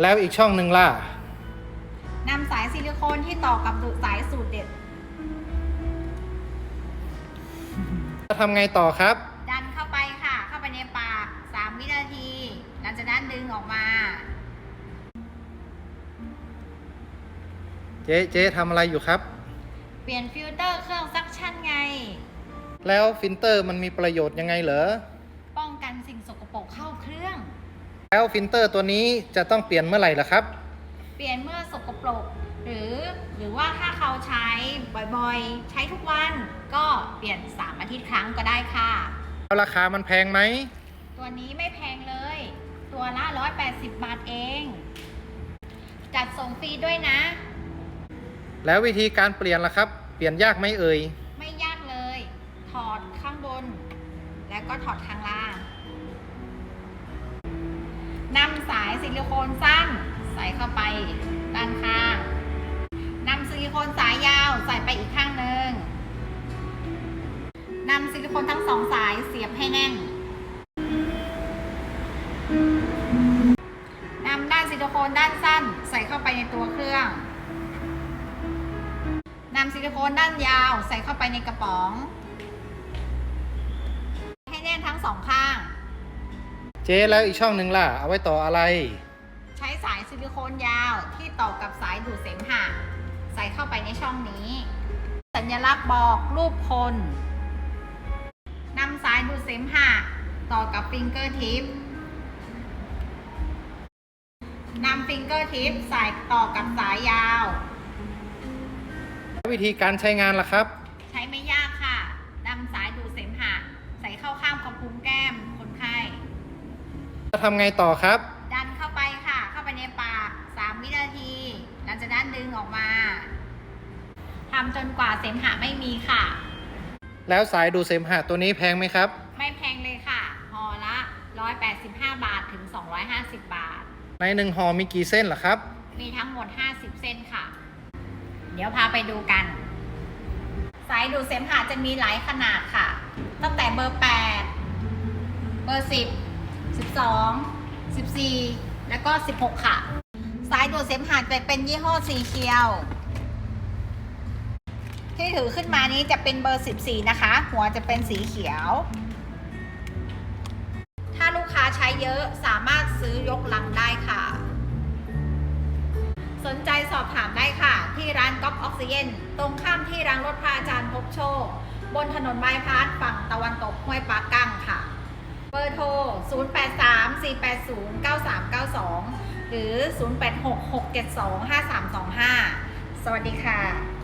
แล้วอีกช่องหนึ่งล่ะ นำสายซิลิโคนที่ต่อกับสายสูตรเด็ด จะทำไงต่อครับ ดันเข้าไปค่ะ เข้าไปในปาก3วินาที หลังจากนั้นดึงออกมา เจ๊เจ๊ทำอะไรอยู่ครับ เปลี่ยนฟิลเตอร์เครื่องซักชั่นไง แล้วฟิลเตอร์มันมีประโยชน์ยังไงเหรอ ป้องกันสิ่งสกปรกเข้าเครื่อง แล้วฟิลเตอร์ตัวนี้จะต้องเปลี่ยนเมื่อไหร่ล่ะครับ เปลี่ยนเมื่อสกปรก หรือหรือว่าถ้าเขาใช้บ่อยๆ ใช้ทุกวันก็เปลี่ยน 3 อาทิตย์ครั้งก็ได้ค่ะ แล้วราคามันแพงไหม ตัวนี้ไม่แพงเลย ตัวละ 180 บาทเอง จัดส่งฟรีด้วยนะ แล้ววิธีการเปลี่ยนล่ะครับ เปลี่ยนยากไหมเอ่ย ไม่ยากเลย ถอดข้างบน แล้วก็ถอดข้างล่างนำ สายซิลิโคนสั้น ใส่เข้าไปด้านข้างนำซิลิโคนสายยาวใส่ไปอีกข้างหนึ่งนำซิลิโคนทั้งสองสายเสียบให้แน่นนำด้านซิลิโคนด้านสั้น ใส่เข้าไปในตัวเครื่องนำซิลิโคนด้านยาวใส่เข้าไปในกระป๋อง ให้แน่นทั้งสองข้าง เจ๊แล้วอีกช่องหนึ่งล่ะ เอาไว้ต่ออะไร ใช้สายซิลิโคนยาวที่ต่อกับสายดูดเสมหะใส่เข้าไปในช่องนี้ สัญลักษณ์บอกรูปคนนำสายดูดเสมหะต่อกับฟิงเกอร์ทิปนำฟิงเกอร์ทิปใส่ต่อกับสายยาวแล้ววิธีการใช้งานล่ะครับ ใช้ไม่ยากค่ะ นำสายดูดเสมหะใส่เข้าข้างกระพุ้งแก้มคนไข้ จะ ทำไงต่อครับ ดันเข้าไปค่ะ เข้าไปในปาก3วินาที หลังจากนั้นดึงออกมาทำจนกว่าเสมหะไม่มีค่ะ แล้วสายดูดเสมหะตัวนี้แพงไหมครับ ไม่แพงเลยค่ะห่อละ 185 บาทถึง 250 บาท ในหนึ่งห่อมีกี่เส้นล่ะครับ มีทั้งหมด 50 เส้นค่ะ เดี๋ยวพาไปดูกัน สายดูดเสมหะจะมีหลายขนาดค่ะ ตั้งแต่เบอร์ 8 เบอร์ 10 12 14 แล้วก็ 16 ค่ะสายดูดเสมหะจะเป็นยี่ห้อสีเขียว ที่ถือขึ้นมานี้จะเป็นเบอร์ 14 นะคะ หัวจะเป็นสีเขียว ถ้าลูกค้าใช้เยอะสามารถซื้อยกลังได้ค่ะ สนใจสอบถามได้ค่ะ ที่ร้านก๊อฟออกซิเจนตรงข้ามที่ร้านรถพระอาจารย์พบโชค บนถนนบายพาสฝั่งตะวันตกห้วยปากั้งค่ะ บอร์โทร 0834809392 หรือ 0866725325 สวัสดีค่ะ